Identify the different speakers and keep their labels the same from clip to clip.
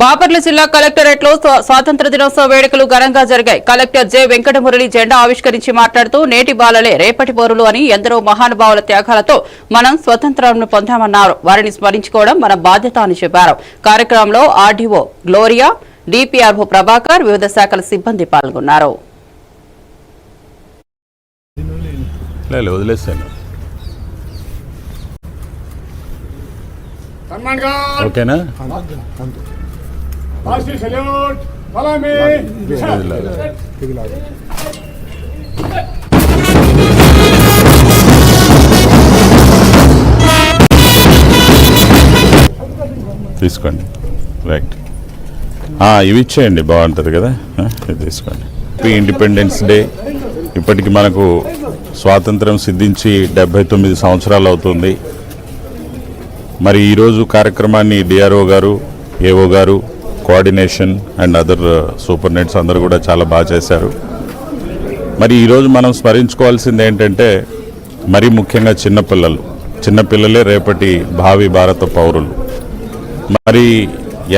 Speaker 1: బాపర్ల జిల్లా కలెక్టరేట్లో స్వాతంత్ర దినోత్సవ వేడుకలు ఘనంగా జరిగాయి. Collector J. వెంకటమురళి జెండా ఆవిష్కరించి మాట్లాడుతూ నేటి బాలలే రేపటి పౌరులు అని ఎందరో మహానుభావుల త్యాగాలతో మనం స్వతంత్రాన్ని పొందామన్నారు. వారిని స్మరించుకోవడం మన బాధ్యత అని చెప్పారు. కార్యక్రమంలో ఆర్డీఓ గ్లోరియా డిపిఆర్ఓ ప్రభాకర్ వివిధ శాఖల సిబ్బంది పాల్గొన్నారు.
Speaker 2: ఓకేనా? తీసుకోండి. రైట్ ఇవి ఇచ్చేయండి. బాగుంటుంది కదా? ఇది తీసుకోండి. ఇండిపెండెన్స్ డే ఇప్పటికి మనకు స్వాతంత్రం సిద్ధించి డెబ్బై తొమ్మిది సంవత్సరాలు అవుతుంది. మరి ఈరోజు కార్యక్రమాన్ని డిఆర్ఓ గారు ఏఓ గారు కోఆర్డినేషన్ అండ్ అదర్ సూపర్నెంట్స్ అందరూ కూడా చాలా బాగా చేశారు. మరి ఈరోజు మనం స్మరించుకోవాల్సింది ఏంటంటే మరీ ముఖ్యంగా చిన్నపిల్లలు చిన్నపిల్లలే రేపటి భావి భారత పౌరులు. మరి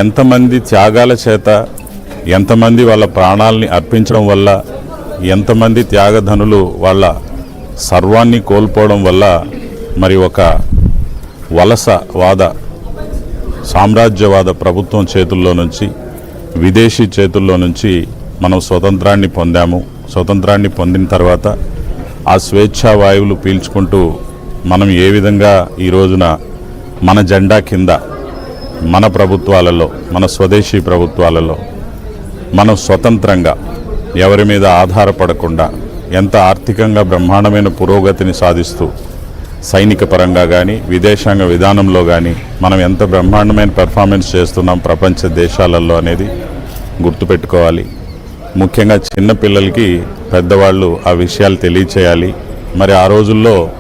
Speaker 2: ఎంతమంది త్యాగాల చేత ఎంతమంది వాళ్ళ ప్రాణాలని అర్పించడం వల్ల ఎంతమంది త్యాగధనులు వాళ్ళ సర్వాన్ని కోల్పోవడం వల్ల మరి ఒక వలసవాద సామ్రాజ్యవాద ప్రభుత్వం చేతుల్లో నుంచి విదేశీ చేతుల్లో నుంచి మనం స్వతంత్రాన్ని పొందాము. స్వతంత్రాన్ని పొందిన తర్వాత ఆ స్వేచ్ఛా వాయువులు పీల్చుకుంటూ మనం ఏ విధంగా ఈ రోజున మన జెండా కింద మన ప్రభుత్వాలలో మన స్వదేశీ ప్రభుత్వాలలో మనం స్వతంత్రంగా ఎవరి మీద ఆధారపడకుండా ఎంత ఆర్థికంగా బ్రహ్మాండమైన పురోగతిని సాధిస్తూ సైనిక పరంగా కానీ విదేశాంగ విధానంలో కానీ మనం ఎంత బ్రహ్మాండమైన పెర్ఫార్మెన్స్ చేస్తున్నాం ప్రపంచ దేశాలలో అనేది గుర్తుపెట్టుకోవాలి. ముఖ్యంగా చిన్నపిల్లలకి పెద్దవాళ్ళు ఆ విషయాలు తెలియచేయాలి. మరి ఆ రోజుల్లో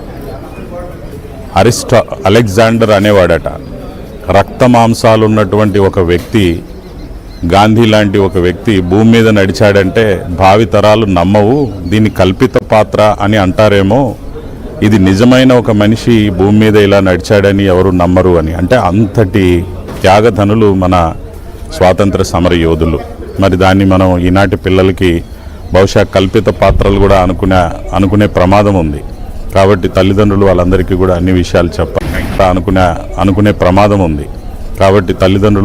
Speaker 2: అరిస్టా అలెగ్జాండర్ అనేవాడట. రక్త మాంసాలు ఉన్నటువంటి ఒక వ్యక్తి గాంధీ లాంటి ఒక వ్యక్తి భూమి మీద నడిచాడంటే భావితరాలు నమ్మవు దీన్ని కల్పిత పాత్ర అని అంటారేమో ఇది నిజమైన ఒక మనిషి భూమి మీద ఇలా నడిచాడని ఎవరు నమ్మరు అని. అంటే అంతటి త్యాగధనులు మన స్వాతంత్ర సమర యోధులు. మరి దాన్ని మనం ఈనాటి పిల్లలకి బహుశా కల్పిత పాత్రలు కూడా అనుకునే అనుకునే ప్రమాదం ఉంది. కాబట్టి తల్లిదండ్రులు వాళ్ళందరికీ కూడా అన్ని విషయాలు చెప్పాలి. అనుకునే అనుకునే ప్రమాదం ఉంది. కాబట్టి తల్లిదండ్రులు